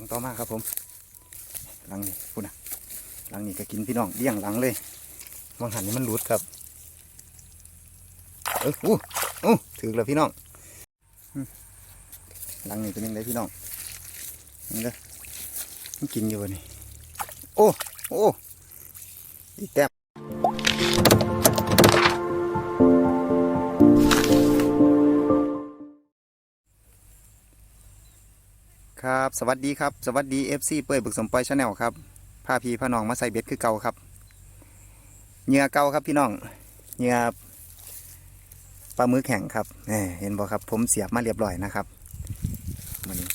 ลังต่อมาครับผม หลังนี้พูดนะหลังนี้ก็กินพี่น้องเลี้ยงหลังเลยมองหันนี่มันหลุดครับเอออู้อู้ถือแล้วพี่น้องหลังนี้เป็นยังไงพี่น้องนี่เลยมันกินอยู่นี่โอ้โอ้อีแต้ม ครับสวัสดีครับสวัสดี FC เปิดบึกสมปอยชาแนลครับพาพี่พานองมาใส่เบ็ดคือเก่าครับเหงื่อเก่าครับพี่น้องเหงื่อปลามือแข็งครับเห็นบ่ครับ ผมเสียบมาเรียบร้อยนะครับมันนี้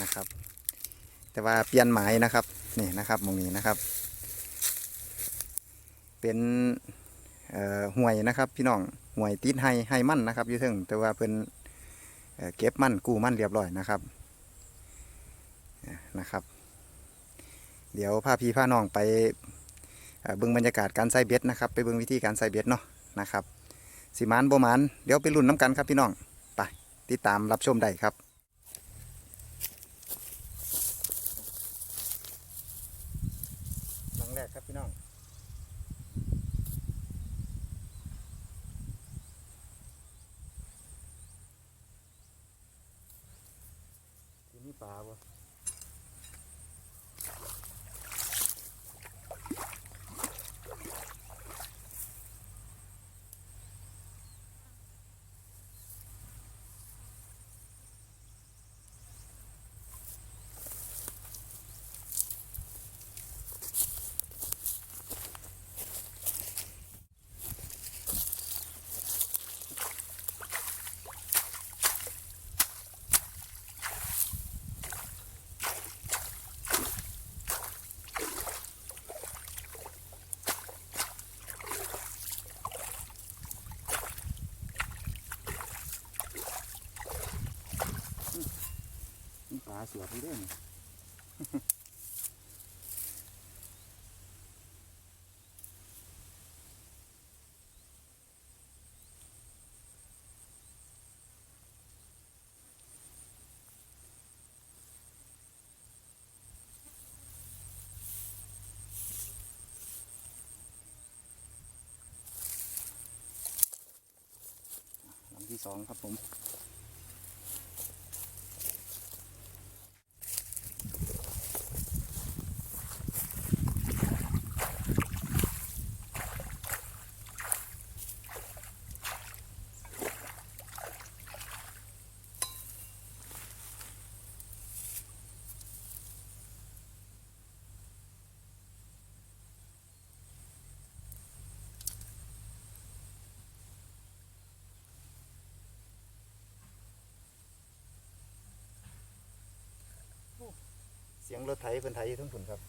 นะครับ แต่ว่าเปลี่ยนหมายนะครับนี่นะครับมองนี้นะครับ เป็นห่วยนะครับ พี่น้องห่วยติดไฮไฮมั่นนะครับอยู่เทึงแต่ว่าเป็นเก็บมั่นกู้มั่นเรียบร้อยนะครับ นะครับ เดี๋ยวพาพี่พาน้องไปเบื้องบรรยากาศการใส่เบ็ดนะครับ ไปเบิ่งวิธีการใส่เบ็ดเนาะนะครับสีมันโบมันเดี๋ยวไปรุ่นน้ำกันครับพี่น้องไปติดตามรับชมได้ครับหลังแรกครับพี่น้องที่นี่ปลาบ่ นี่ปลา สวดเด้นี่ลำที่สองครับผม สียงรถไถเป็นไถอยู่ทั้งผุนครับ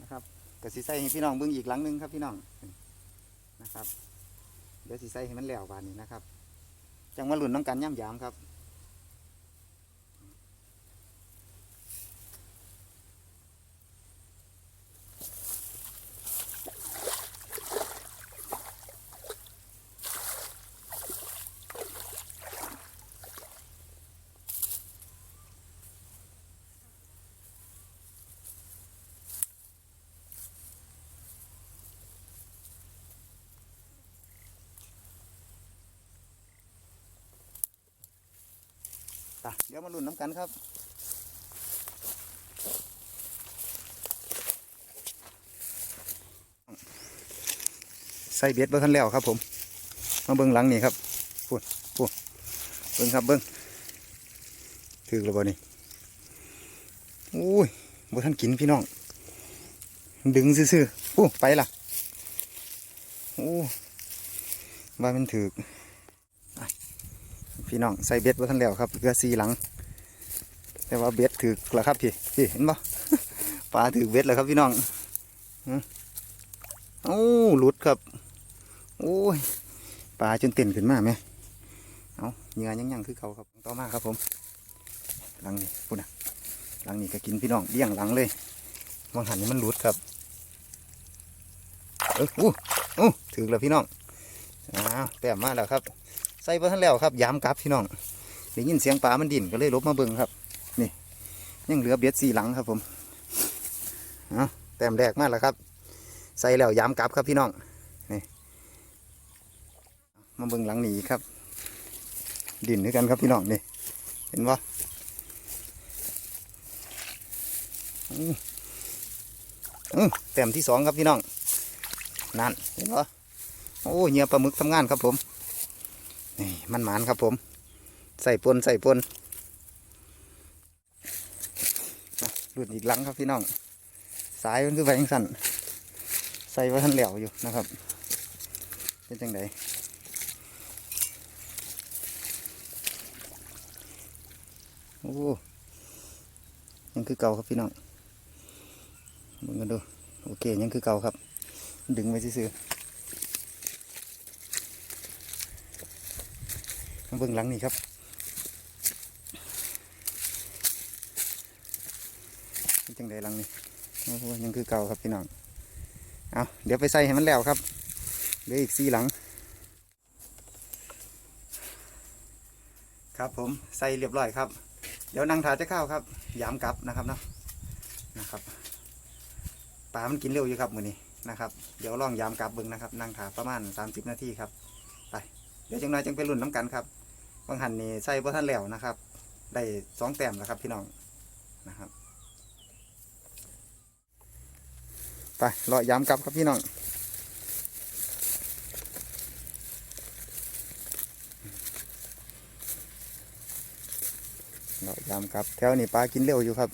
นะครับก็สิใส่ให้พี่น้องเบิ่งอีกหลังหนึงครับพี่น้อง นะครับ เดี๋ยวสิใส่ให้มันแล้วบานนี้นะครับ จังมาหลุนน้องกันย่ำยามครับ ตะเดี๋ยวมาลุ้นน้ำกันครับใส่เบ็ดบิ้ทันแล้วครับผม มาเบิ้งหลังนี่ครับพูดพูดเบิ้งครับเบิ้งถือแล้วบ่นี่อุ้ยบ่ทันกินพี่น้อง ดึงซื่อๆอู้ไปล่ะโอ้ว่ามันถือ พี่น้องใส่เบ็ดไว้ทันแล้วครับเรือซีหลัง แต่ว่าเบ็ดถือแล้วครับพี่พี่เห็นปะปลาถือเบ็ดแล้วครับพี่น้องโอ้หลุดครับ โอ้ยปลาจนเต้นขึ้นมาไหมเอาเหงื่อยังยังๆคือเขาครับต่อมาครับผม หลังนี้พูดนะหลังนี้ก็กินพี่น้องเลี้ยงหลังเลยมองหันนี่มันหลุดครับเอออู้อู้ถือแล้วพี่น้องอ้าวแต้มมาแล้วครับ ใส่ไปทันแล้วครับย้ำกลับพี่น้องได้ยินเสียงปลามันดิ่นก็เลยลบมาเบิ่งครับ นี่ ยังเหลือเบ็ดสี่หลังครับผมเอาแต้มแรกมากแล้วครับ ใส่แล้วย้ำกลับครับพี่น้องนี่มาเบิ่งหลังนี้ครับ ดิ่นด้วยกันครับพี่น้องนี่ เห็นปะเออแต้มที่สองครับพี่น้องนั่นเห็นปะโอ้เหยื่อปลาหมึกทำงานครับผม มันหมานครับผม ใส่ปนใส่ปนหลุดอีกลังครับพี่น้อง สายมันคือแหวงสั่นใส่ไว้ทันเหลวอยู่นะครับ เป็นจังไดโอ้ยังคือเก่าครับพี่น้องมึงกันดู โอเคยังคือเก่าครับ ดึงไว้ซื่อๆมา เบิ่งหลังนี่ครับจังไดหลังนี่ยังคือเก่าครับพี่น้องเอาเดี๋ยวไปใส่ให้มันแล้วครับเหลืออีกสี่หลัง ครับผมใส่เรียบร้อยครับ เดี๋ยวนั่งทาจะเข้าครับ ยามกลับนะครับเนาะนะครับปลามันกินเร็วอยู่ครับมือนี้นะครับ เดี๋ยวลองยามกลับเบิ้งนะครับ นั่งทาประมาณ 30 นาทีครับ ไป เดี๋ยวจังไรจังไปรุ่นน้ำกันครับ บางหันนี่ใส่พ่ท่านแล้วนะครับ ได้สองแต้มแล้วครับพี่น้องนะครับไปรอยามกลับครับพี่น้องรอยามกลับแถวนี้ปลากินเร็วอยู่ครับ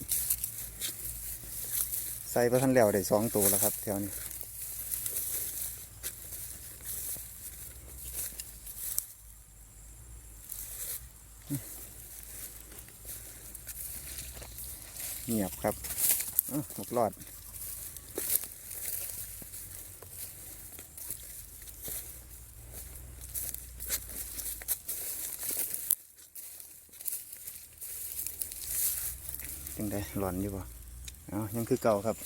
ใส่พระท่านแล้วได้สองตัวแล้วครับแถวนี้ เงียบครับหมกรอดจังได้หลอนอยู่ป่ะเอายังคือเก่าครับ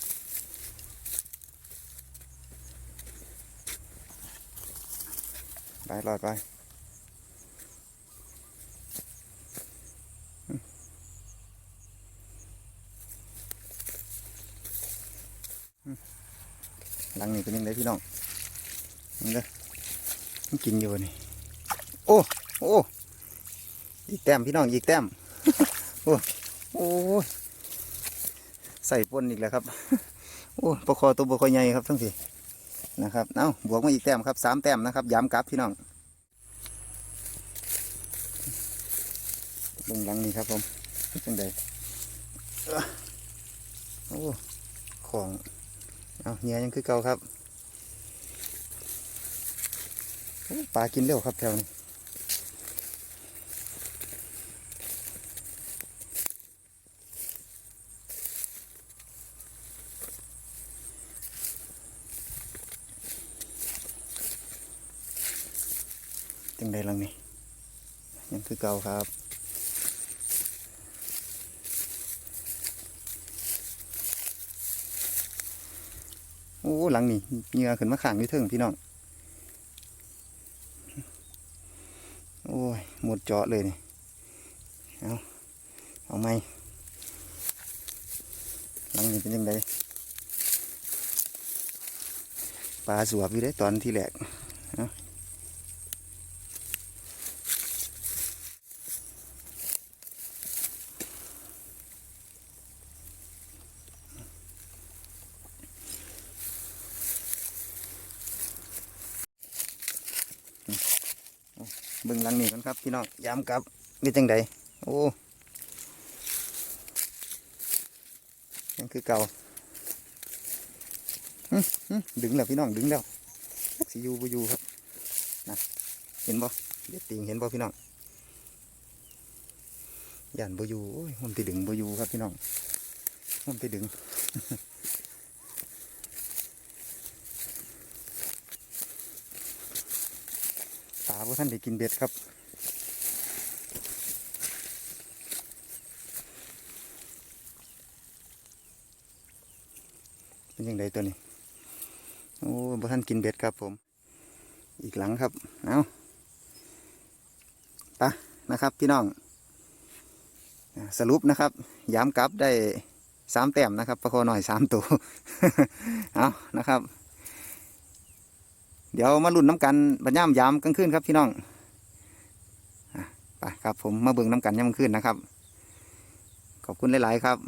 ไปรอดไปอืมอืม หลังนี้เป็นยังไงพี่น้องนี่เลยมันกินอยู่นี่โอ้โอ้อีกแต้มพี่น้องอีกแต้มโอ้โอ้ใส่ปนอีกแล้วครับโอ้ปลาคอตัวปลาคอใหญ่ครับทั้งสี่นะครับเอ้าบวกมาอีกแต้มครับสามแต้มนะครับย้ำกลับพี่น้องลงหลังนี่ครับผมเป็นจังใดเอ้อโอ้ของ เอาเหี้ยยังคือเก่าครับปลากินเร็วครับแถวนี้จังใดลังนี่ยังคือเก่าครับ โอ้หลังนี่เหงื่อขึ้นมาข้างอยู่เทิงพี่น้อง โอ้ย หมดเจาะเลยนี่ เอาเอาไหมหลังนี้เป็นยังไงปลาสวบอยู่ได้ตอนที่แหลกเบิ่งหลังนี่กันครับพี่น้องย้ำกลับนี่จังใดโอ้ยังคือเก่าหึหึดึงแล้วพี่น้องดึงแล้วสิยูบ่อยู่ครับนะเห็นบ่เด็ดติงเห็นบ่พี่น้องยันบ่อยู่โอ้ยผมติดึงบ่อยู่ครับพี่น้องผมติดึงาพวกท่านได้กินเบ็ดครับเป็นยังไงตัวนี้โอ้พวกท่านกินเบ็ดครับผม อีกหลังครับเอาไปะนะครับพี่น้อง สรุปนะครับย้ำกลับได้สามแต้มนะครับประคอหน่อยสามตัวเอานะครับ เดี๋ยวมาลุ้นน้ำกันบรรย่ำยามกลางคืนครับพี่น้องอไปครับผมมาเบิ่งน้ำกันยามกลางคืนนะครับ ขอบคุณหลาย ๆ ครับ